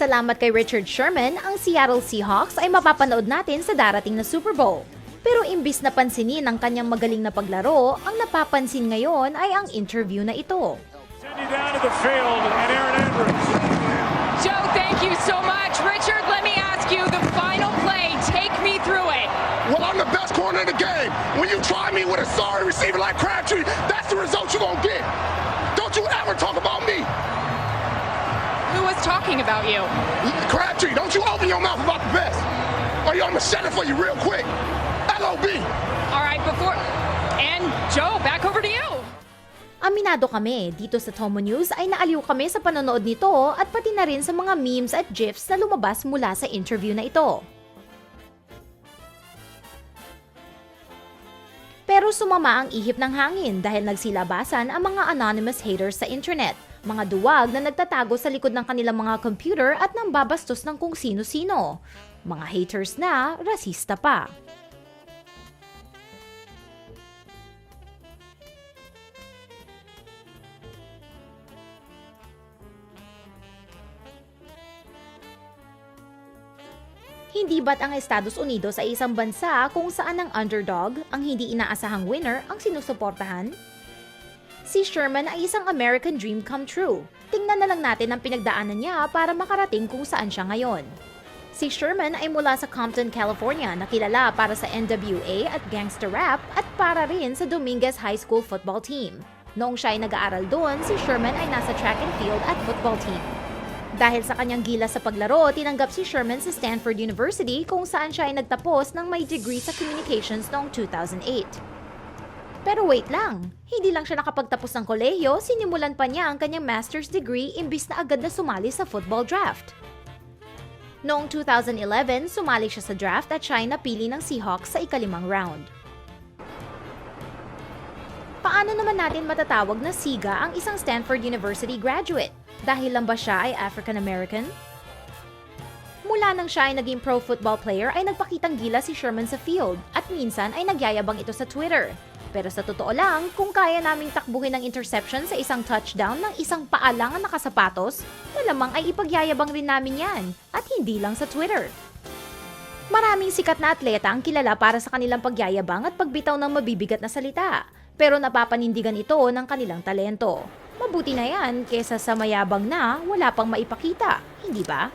Salamat kay Richard Sherman, ang Seattle Seahawks ay mapapanood natin sa darating na Super Bowl. Pero imbis na pansinin ang kanyang magaling na paglaro, ang napapansin ngayon ay ang interview na ito. Send you down to the field, and Aaron Andrews. Joe, thank you so much. Richard, let me ask you the final play. Take me through it. Well, I'm the best corner in the game. When you try me with a sorry receiver like Crabtree, that's the result you're going to get. Don't you ever talk talking about you? Crabtree, don't you open your mouth about the best. Or I'm going to shut it for you real quick. LOB. All right, before. And Joe, back over to you. Aminado kami, dito sa Tomo News ay naaliw kami sa panonood nito at pati na rin sa mga memes at gifs na lumabas mula sa interview na ito. Pero sumama ang ihip ng hangin dahil nagsilabasan ang mga anonymous haters sa internet. Mga duwag na nagtatago sa likod ng kanilang mga computer at nang babastos ng kung sino-sino. Mga haters na rasista pa. Hindi ba't ang Estados Unidos ay isang bansa kung saan ang underdog, ang hindi inaasahang winner, ang sinusuportahan? Si Sherman ay isang American dream come true. Tingnan na lang natin ang pinagdaanan niya para makarating kung saan siya ngayon. Si Sherman ay mula sa Compton, California na kilala para sa NWA at gangster rap at para rin sa Dominguez High School football team. Noong siya ay nag-aaral doon, si Sherman ay nasa track and field at football team. Dahil sa kanyang gilas sa paglaro, tinanggap si Sherman sa Stanford University kung saan siya ay nagtapos ng may degree sa communications noong 2008. Pero wait lang, hindi lang siya nakapagtapos ng kolehiyo, sinimulan pa niya ang kanyang master's degree imbis na agad na sumali sa football draft. Noong 2011, sumali siya sa draft at siya ay napili ng Seahawks sa ikalimang round. Paano naman natin matatawag na siga ang isang Stanford University graduate? Dahil lang ba siya ay African American? Mula nang siya ay naging pro football player ay nagpakitang gila si Sherman sa field at minsan ay nagyayabang ito sa Twitter. Pero sa totoo lang, kung kaya naming takbuhin ng interception sa isang touchdown ng isang paa lang ang nakasapatos, malamang ay ipagyayabang rin namin yan at hindi lang sa Twitter. Maraming sikat na atleta ang kilala para sa kanilang pagyayabang at pagbitaw ng mabibigat na salita, pero napapanindigan ito ng kanilang talento. Mabuti na yan kesa sa mayabang na wala pang maipakita, hindi ba?